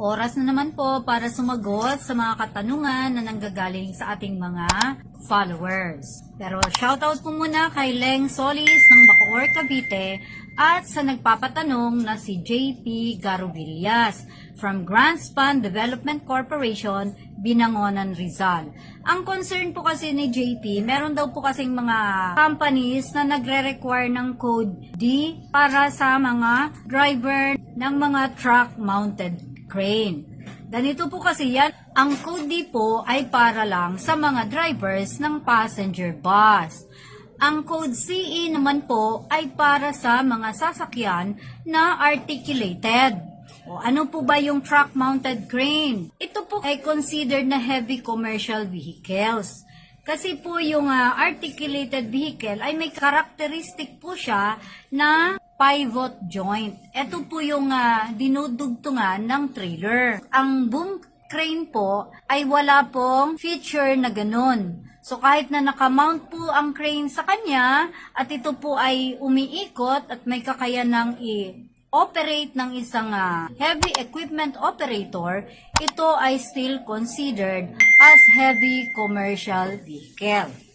Oras na naman po para sumagot sa mga katanungan na nanggagaling sa ating mga followers. Pero shoutout po muna kay Leng Solis ng Bacoor, Cavite at sa nagpapatanong na si JP Garubillas from Grand Span Development Corporation, Binangonan, Rizal. Ang concern po kasi ni JP, meron daw po kasing mga companies na nagre-require ng code D para sa mga driver ng mga truck-mounted crane. Ganito po kasi yan, ang code D po ay para lang sa mga drivers ng passenger bus. Ang code CE naman po ay para sa mga sasakyan na articulated. O ano po ba yung truck-mounted crane? Ito po ay considered na heavy commercial vehicles. Kasi po yung ah, articulated vehicle ay may characteristic po siya na pivot joint. Ito po yung ah, dinudugtungan ng trailer. Ang boom crane po ay wala pong feature na ganun. So kahit na nakamount po ang crane sa kanya at ito po ay umiikot at may kakayanang i operate ng isang ah, heavy equipment operator, ito ay still considered as heavy commercial vehicle.